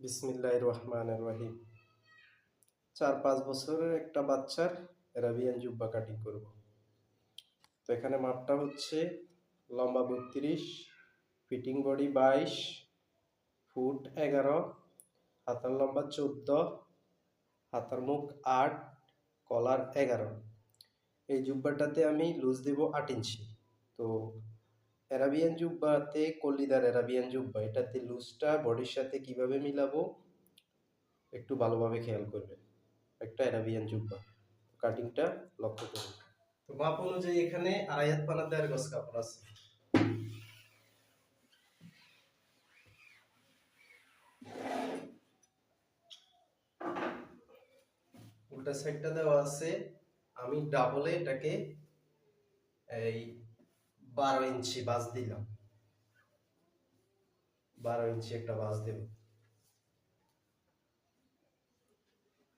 বিসমিল্লাহ রহমান রহিম। চার, পাঁচ বছরের একটা বাচ্চার অ্যারাবিয়ান জুব্বা কাটিং করব। তো এখানে মাপটা হচ্ছে লম্বা বত্রিশ, ফিটিং বডি বাইশ, ফুট এগারো, হাতার লম্বা চোদ্দ, হাতার মুখ আট, কলার এগারো। এই জুব্বাটাতে আমি লুজ দেব আট ইঞ্চি। তো অ্যারাবিয়ান জুব্বাতে কলিদার অ্যারাবিয়ান জুব্বা? এটাতে লুজটা বডির সাথে কীভাবে মিলাবো? একটু ভালোভাবে খেয়াল করবেন একটা অ্যারাবিয়ান জুব্বা। কাটিংটা লক্ষ্য করুন। তো মাপ অনুযায়ী এখানে আড়াই হাত পানা দেড় গজ কাপড় আছে। উল্টা সাইডটা দেওয়া আছে। আমি ডাবলে এটাকে এই বারো ইঞ্চি বাস দিলাম। বারো ইঞ্চি একটা বাস দেব।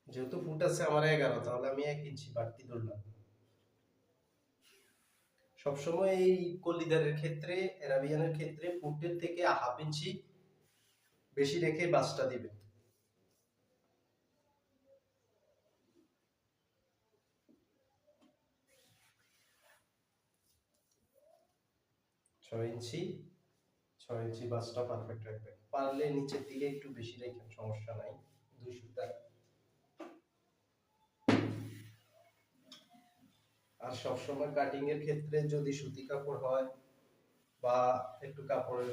যেহেতু ফুট আছে আমার এগারো, তাহলে আমি এক ইঞ্চি বাড়তি ধরলাম। সবসময় এই কলিদারের ক্ষেত্রে অ্যারাবিয়ানের ক্ষেত্রে ফুটের থেকে হাফ ইঞ্চি বেশি রেখে বাসটা দিবেন। ছয় ইঞ্চি ছয় ইঞ্চি বাসটা পারফেক্ট রাখবেন পারলে নিচের দিকে একটু বেশি রেখেন, সমস্যা নাই। দুই সুতা। আর সবসময় কাটিং এর ক্ষেত্রে যদি সুতি কাপড় হয় বা একটু কাপড়ের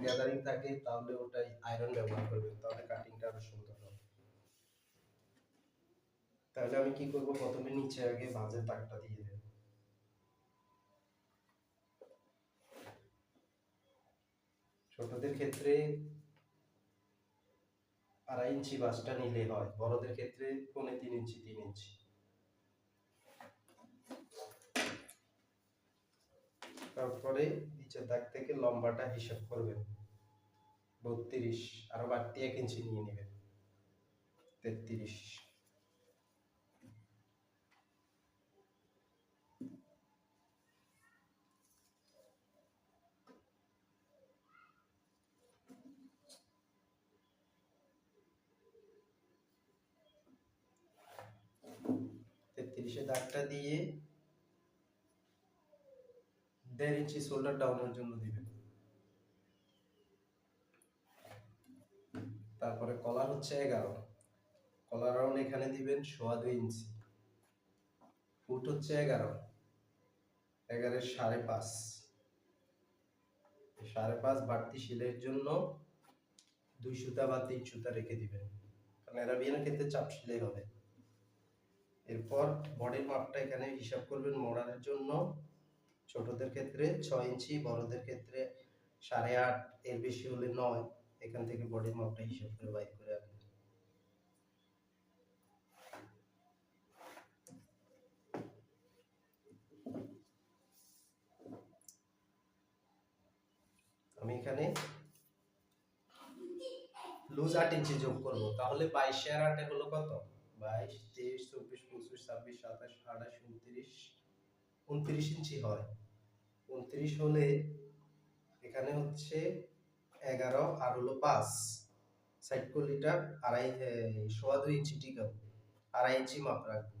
গ্যাদারিং থাকে, তাহলে ওটাই আয়রন ব্যবহার করবেন, তাহলে কাটিংটা আরও সুন্দর হবে। তাহলে আমি কি করব? প্রথমে নিচে আগে ভাঁজের দাগটা দিয়ে দেব। ছোটদের ক্ষেত্রে আড়াই ইঞ্চি বাসটা নিলে হয়, বড়দের ক্ষেত্রে পৌনে তিন ইঞ্চি তিন ইঞ্চি। তারপরে নিচের দাগ থেকে লম্বাটা হিসাব করবেন। বত্রিশ, আরও বাড়তি এক ইঞ্চি নিয়ে নেবেন। তেত্রিশ। তেত্রিশে দাগটা দিয়ে দেড় ইঞ্চি শোল্ডার ডাউনের জন্য দিবেন তারপরে কলার হচ্ছে এগারো। কলার রাউন্ড এখানে দিবেন সোয়া দুই ইঞ্চি ফুট হচ্ছে এগারো। এগারোর সাড়ে পাঁচ। সাড়ে পাঁচ বাড়তি সিলাইয়ের জন্য দুই সুতা বা তিন সুতা রেখে দিবেন। কারণ অ্যারাবিয়ানের ক্ষেত্রে চাপ সিলাই হবে। এরপর বডির মাপটা এখানে হিসাব করবেন মোড়ানোর জন্য। ছোটদের ক্ষেত্রে ছয় ইঞ্চি, বড়দের ক্ষেত্রে সাড়ে আট, এর বেশি হলে নয়। এখান থেকে বডির মাপটা হিসাব করে বাইর করে আনবেন। আমি এখানে লুজ আট ইঞ্চি যোগ করব। তাহলে বাইশে আর আটে হলো কত? বাইশ, তেইশ, চব্বিশ, পঁচিশ, ছাব্বিশ, সাতাশ, আঠাশ, উনত্রিশ উনত্রিশ ইঞ্চি হয়। উনত্রিশ হলে এখানে হচ্ছে এগারো আর হলো পাঁচ। সাইড কলিটা আড়াই সোয়া দুই ইঞ্চি টিকাবো আড়াই ইঞ্চি মাপ রাখব।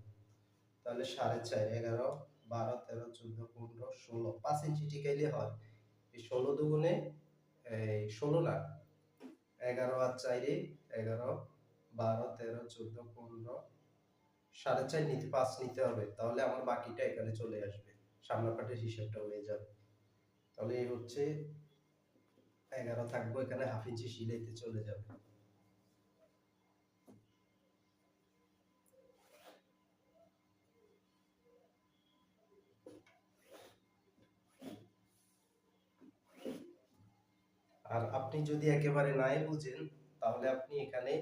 তাহলে সাড়ে চার, এগারো, বারো, তেরো, চোদ্দ, পনেরো, ষোলো, পাঁচ ইঞ্চি টিকাইলে হয়। এই ষোলো দুগুণে ষোলো না, এগারো আর চাইরে এগারো বারো, তেরো, চোদ্দ, পনেরো, সাড়ে চার নিতে, পাঁচ নিতে হবে, তাহলে আমার বাকিটা এখানে চলে আসবে সামনা পাটের হিসাবটা হয়ে যাবে। তাহলে এই হচ্ছে এগারো থাকব, এখানে হাফ ইঞ্চি সিলাইতে চলে যাবে। আর আপনি যদি একেবারে নাই বুঝেন, তাহলে আপনি এখানে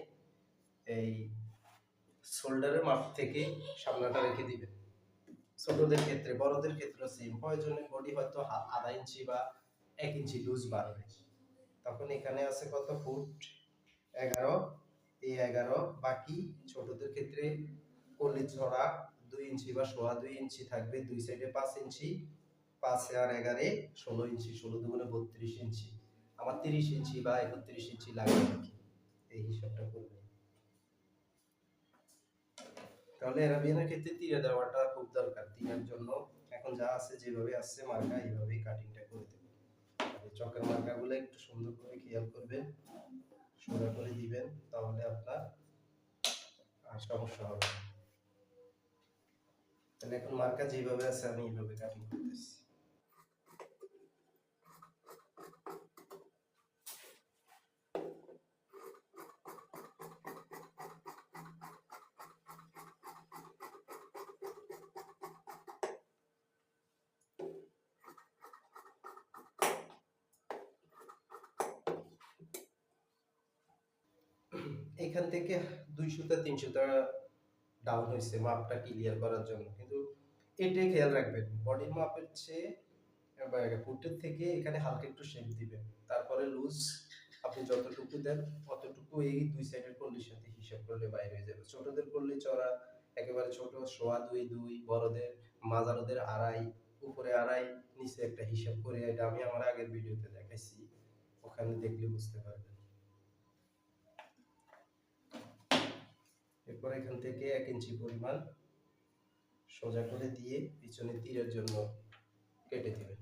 এই শোল্ডারের মাপ থেকে সামনাটা রেখে দিবেন ছোটদের ক্ষেত্রে, বড়দের ক্ষেত্রে সেম প্রয়োজনের বডি হয়তো আধা ইঞ্চি বা এক ইঞ্চি লুজ বাড়বে। তখন এখানে আছে কত ফুট? এগারো। এই এগারো। বাকি ছোটদের ক্ষেত্রে কলি ছড়া দুই ইঞ্চি বা সোয়া দুই ইঞ্চি থাকবে, দুই সাইডে পাঁচ ইঞ্চি। পাঁচে আর এগারে ষোলো ইঞ্চি, ষোলো দুগুণে বত্রিশ ইঞ্চি। আমার তিরিশ ইঞ্চি বা একত্রিশ ইঞ্চি লাগবে আর কি এই হিসাব তাহলে অ্যারাবিয়ানের ক্ষেত্রে তীরে দেওয়াটা খুব দরকার। তীরের জন্য এখন যা আছে যেভাবে আসছে মার্কা, এইভাবেই কাটিংটা করে দেবেন চকের মার্কাগুলো একটু সুন্দর করে খেয়াল করবেন, সোজা করে দিবেন, তাহলে আপনার আর সমস্যা হবে। তাহলে এখন মার্কা যেভাবে আছে আমি এইভাবে কাটিং করতেছি এখান থেকে দুইশোটা তিনশোটা ডাউন হয়েছে, মাপটা ক্লিয়ার করার জন্য। কিন্তু এটাই খেয়াল রাখবেন বডির মাপের চেয়ে ফুটের থেকে এখানে হালকা একটু শেপ দিবেন। তারপরে লুজ আপনি যতটুকু দেন, অতটুকু এই দুই সাইডের কন্ডিশন থেকে হিসাব করলে বাইরে হয়ে যাবে। ছোটদের করলে চড়া, একেবারে ছোট, সোয়া দুই দুই, বড়দের, মাঝারোদের আড়াই, উপরে আড়াই, নিচে একটা হিসাব করে, এটা আমি আমার আগের ভিডিওতে দেখাইছি। ওখানে দেখলে বুঝতে পারবেন। এরপর এখান থেকে এক ইঞ্চি পরিমাণ সোজা করে দিয়ে পিছনে তীরের জন্য কেটে দিবেন।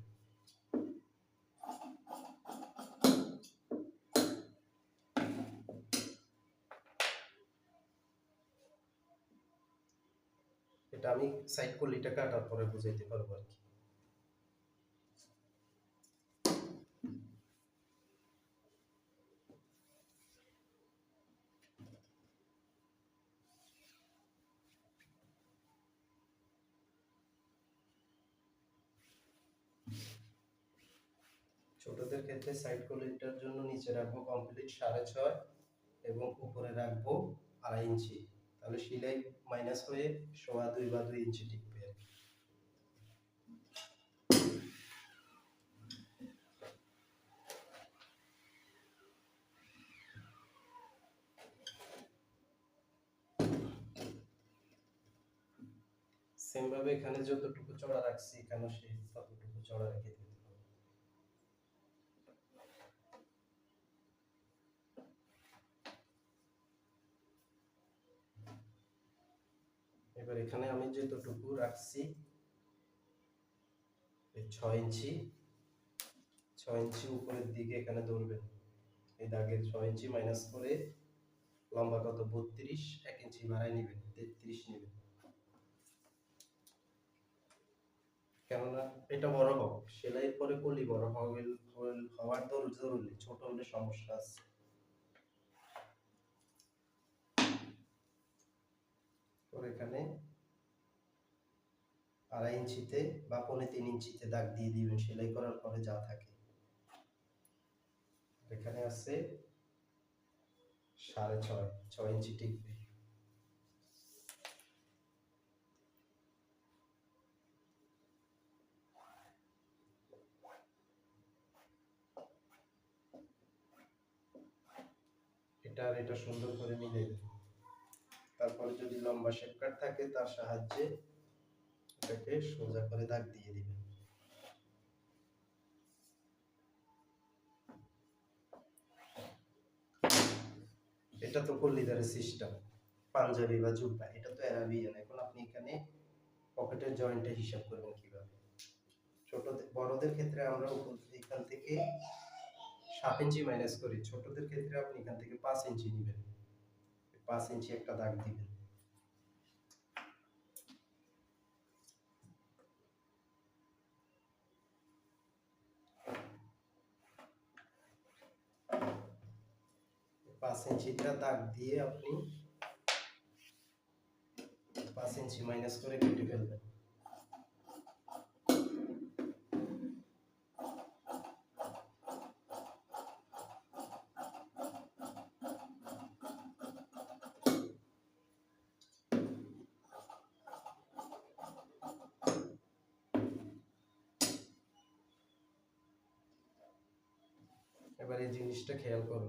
এটা আমি সাইড কলিটা কাটার পরে বুঝাইতে পারব আর কি। ক্ষেত্রে সাইড কলিটার জন্য নিচে রাখব কমপ্লিট সাড়ে ছয় এবং উপরে রাখব আড়াই ইঞ্চি তাহলে সিলাই মাইনাস হয়ে সোয়া দুই বা দুই ইঞ্চি টিকবে আর কি। সেম ভাবে এখানে যতটুকু চড়া রাখছি এখানে সেই ততটুকু চড়া রেখে দিতে হবে এবার এখানে আমি যতটুকু রাখছি ছয় ইঞ্চি ছয় ইঞ্চি উপরের দিকে এখানে ধরবেন। এই দাগের ছয় ইঞ্চি মাইনাস করে লম্বা কত? বত্রিশ, এক ইঞ্চি বাড়াই নেবেন, তেত্রিশ নেবেন। কেননা এটা বড় হোক সেলাইয়ের পরে কলি বড় হবে, হওয়ার জরুরি, ছোট হলে সমস্যা আছে। এখানে। আড়াই ইঞ্চিতে বা পৌনে তিন ইঞ্চিতে দাগ দিয়ে দিবেন, সেলাই করার পরে যা থাকে। এখানে আছে সাড়ে ছয় ছয় ইঞ্চি টিকবে। এটা আর এটা সুন্দর করে মিলে তারপরে যদি লম্বা শেপ কাট থাকে, তার সাহায্যে এটাকে সোজা করে দাগ দিয়ে দিবেন। এটা তো কল্লিদারের সিস্টেম পাঞ্জাবি বা জুব্বা, এটা তো অ্যারাবিয়ান এখন আপনি এখানে পকেটের জয়েন্টে হিসাব করবেন কীভাবে। ছোট বড়দের ক্ষেত্রে আমরা এখান থেকে সাত ইঞ্চি মাইনাস করি, ছোটদের ক্ষেত্রে আপনি এখান থেকে পাঁচ ইঞ্চি নেবেন। পাঁচ ইঞ্চি একটা দাগ দিবেন। পাঁচ ইঞ্চিটা দাগ দিয়ে আপনি পাঁচ ইঞ্চি মাইনাস করে কেটে ফেলবেন এবার এই জিনিসটা খেয়াল করো।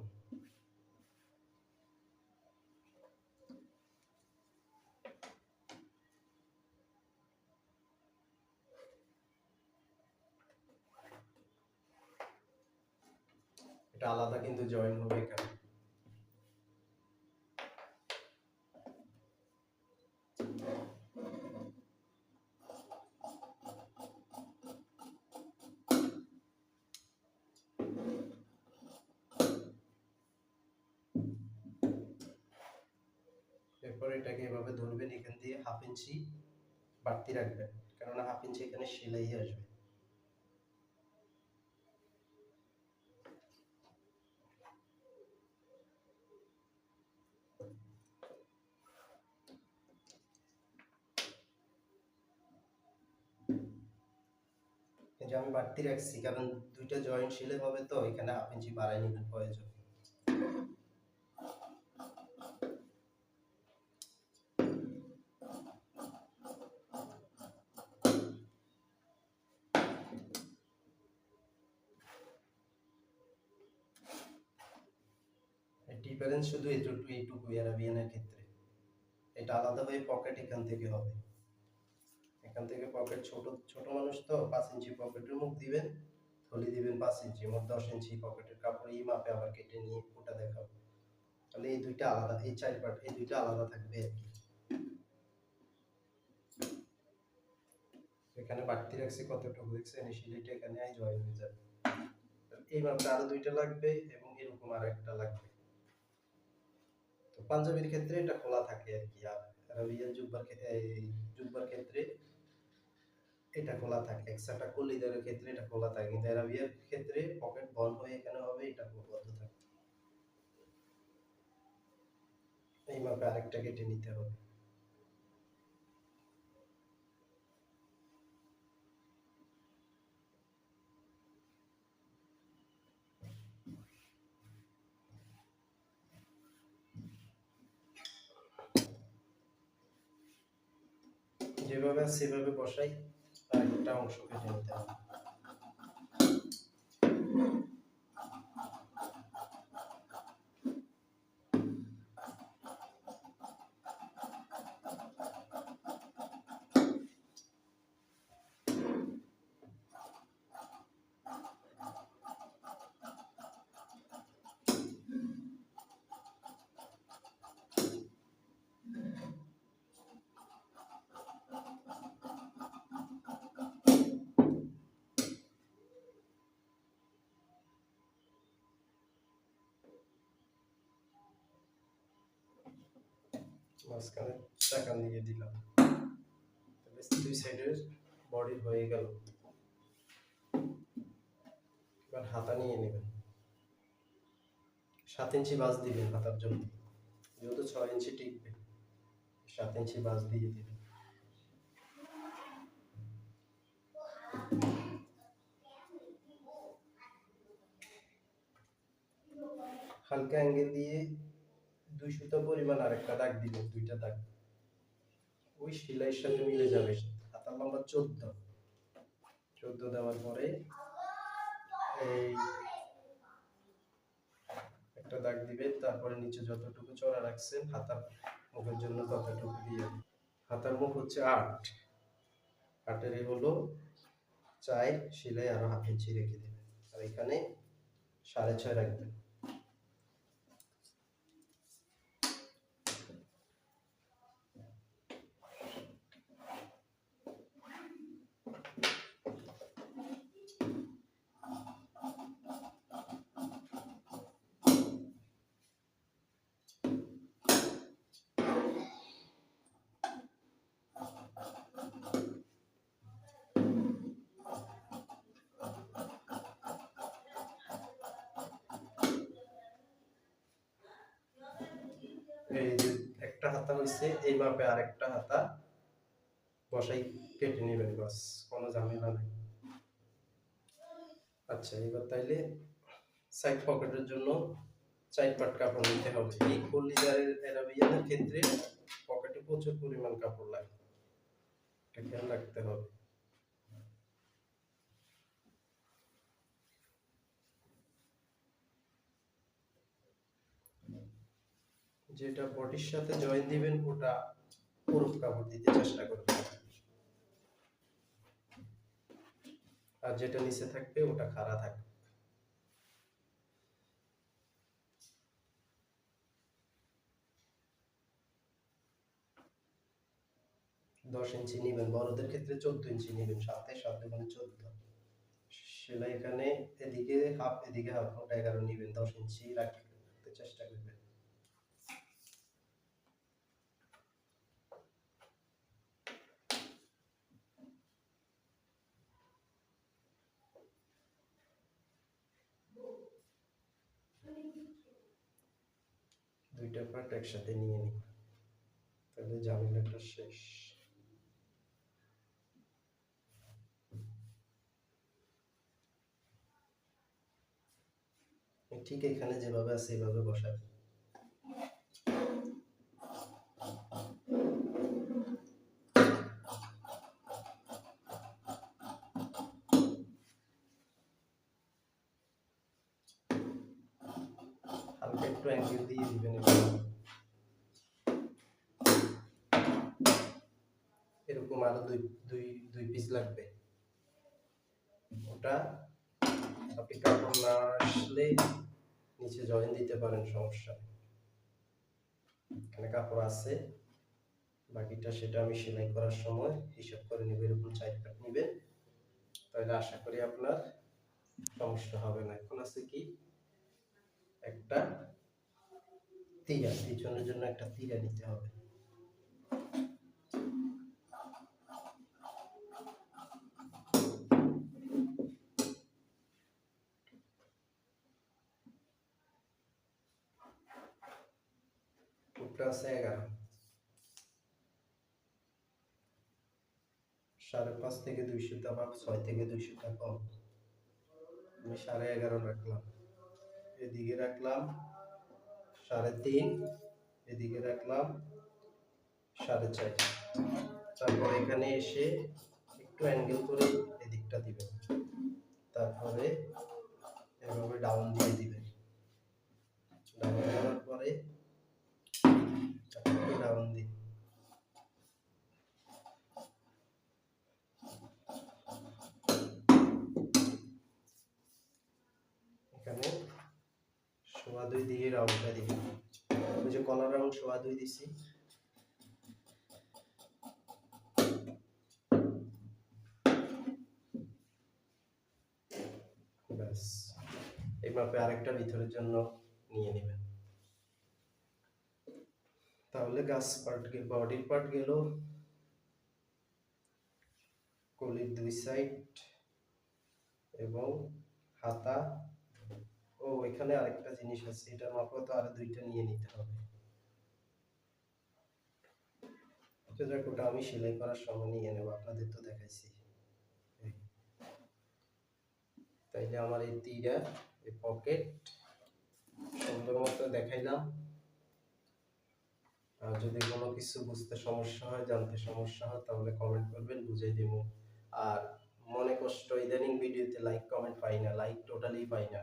এটা আলাদা কিন্তু জয়েন হবে এখানে এরপর এটাকে এভাবে ধরবেন এখান দিয়ে হাফ ইঞ্চি বাড়তি রাখবেন, কেননা হাফ ইঞ্চি এখানে সেলাই আসবে। যে আমি বাড়তি রাখছি, কারণ দুইটা জয়েন্ট সেলাই হবে তো, এখানে হাফ ইঞ্চি বাড়াই নেবেন প্রয়োজন শুধু এইটুকু এইটুকু অ্যারাবিয়ানের ক্ষেত্রে। এটা আলাদা হয়ে পকেট এখান থেকে হবে। এখান থেকে পকেট ছোট ছোট মানুষ তো পাঁচ ইঞ্চি পকেটের মুখ দিবেন, থলি দিবেন পাঁচ ইঞ্চি, মোট দশ ইঞ্চি পকেটের কাপড় এই মাপে আবার কেটে নিয়ে ওটা দেখাবো। তাহলে এই দুইটা আলাদা, এই চার পার্ট এই দুইটা আলাদা থাকবে আর কি। এখানে বাড়তি রাখছি কতটুকু, দেখছেন? এই সিলাইটা এখানে জয়েন হয়ে যাবে। এই মাপটা আরও দুইটা লাগবে এবং এরকম আর একটা লাগবে। তো পাঞ্জাবির ক্ষেত্রে এটা খোলা থাকে আর কি। আর আরবিয়ান জুব্বার জুব্বার ক্ষেত্রে এটা খোলা থাকে। এক্সট্রাটা কলিদারের ক্ষেত্রে এটা খোলা থাকে। কিন্তু আরবিয়ার ক্ষেত্রে পকেট বন্ধ হয়ে এখানে হবে, এটা বন্ধ থাকে। এইভাবে আরেকটা কেটে নিতে হবে। যেভাবে সেভাবে বসাই আরেকটা অংশ কেটে নিতে হবে মাঝখানে চাকা দিয়ে দিলাম। দুই সাইডের বডি হয়ে গেল। এবার হাতা নিয়ে নেবেন। সাত ইঞ্চি বাস দিবেন হাতার জন্য। যেহেতু ছয় ইঞ্চি টিকবে, সাত ইঞ্চি বাস দিয়ে দিবেন। হালকা অ্যাঙ্গেল দিয়ে দুই সুতো পরিমাণ আরেকটা দাগ দিবেন দুইটা দাগ ওই সেলাইয়ের সাথে মিলে যাবে। হাতার লম্বা চোদ্দ। চোদ্দ দেওয়ার পরে এই একটা দাগ দিবেন তারপরে নিচে যতটুকু চড়া রাখছেন হাতার মুখের জন্য ততটুকু দিয়ে হাতার মুখ হচ্ছে আট। আটের হলো চাই সেলাই আরও হাফ ইঞ্চি রেখে দেবেন আর এখানে সাড়ে ছয় রাখবেন। একটা হাতা হইছে, এই মাপে আরেকটা হাতা বসাই কেটে নেবেন, বাস কোনো ঝামেলা নাই। আচ্ছা এবার তাইলে সাইড পকেটের জন্য চার পাট কাপড় নিতে হবে। এই কলিজারের অ্যারাবিয়ানের ক্ষেত্রে পকেটে প্রচুর পরিমাণ কাপড় লাগে। এটা খেয়াল রাখতে হবে। যেটা বডির সাথে জয়েন দিবেন, ওটা পুরো কাপড় দিতে চেষ্টা করবেন। আর যেটা নিচে থাকবে, ওটা খাড়া থাকবে। দশ ইঞ্চি নেবেন, বড়দের ক্ষেত্রে চোদ্দ ইঞ্চি নেবেন, সাথে সাত মানে চোদ্দ। সেলাই এখানে, এদিকে হাফ এদিকে হাফ ওটা এগারো নেবেন, দশ ইঞ্চি রাখতে চেষ্টা করবেন। দুইটা পার্ট একসাথে নিয়ে নিই তাহলে ঝামেলাটা শেষ। ঠিক এখানে যেভাবে আছে এভাবে বসাবে হালকা একটু অ্যাঙ্গেল দিয়ে দিবেন এভাবে। এরকম আরও দুই দুই দুই পিস লাগবে ওটা আপনি কাপড় না আসলে নিচে জয়েন দিতে পারেন, সমস্যা এখানে কাপড় আছে, বাকিটা সেটা আমি সেলাই করার সময় হিসাব করে নিব, এরকম চার কাট নিবেন। তাহলে আশা করি আপনার সমস্যা হবে না। এখন আছে কি? একটা তীরা, পিছনের জন্য একটা তীরা নিতে হবে। এগারো সাড়ে পাঁচ থেকে দুইশো টাকা ছয় থেকে দুইশো টাকা আমি সাড়ে এগারো রাখলাম। এদিকে রাখলাম সাড়ে তিন, এদিকে রাখলাম সাড়ে চার। তারপর এখানে এসে একটু অ্যাঙ্গেল করে এদিকটা দিবেন। তারপরে এভাবে ডাউন দিয়ে দিবেন। ডাউন দেওয়ার সোয়া দুই দিয়ে রাউন্ডটা দিবেন ওই যে কলার রাউন্ড সোয়া দুই দিছি। ব্যাস, এই মাপে আরেকটা ভিতরের জন্য নিয়ে নেবেন। তাহলে গাছ পার্ট বডির পার্ট গেল। কলির দুই সাইড এবং হাতা ও, এখানে আরেকটা জিনিস আছে, এটার মাপও তো আরও দুইটা নিয়ে নিতে হবে। তো যাক, ওটা আমি সেলাই করার সময় নিয়ে নেব, আপনাদের তো দেখাইছি। তাইলে আমার এই তীরা, এই পকেট, সুন্দর মতো দেখাইলাম। আর যদি কোনো কিছু বুঝতে সমস্যা হয়, জানতে সমস্যা হয়, তাহলে কমেন্ট করবেন বুঝিয়ে দেব। আর মনে কষ্ট, ইদানিং ভিডিওতে লাইক কমেন্ট পাই না লাইক টোটালি পাই না।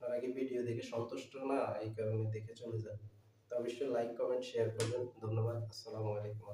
আপনারা কি ভিডিও দেখে সন্তুষ্ট না, এই কারণে দেখে চলে যান তো অবশ্যই লাইক কমেন্ট শেয়ার করবেন। ধন্যবাদ। আসসালামু আলাইকুম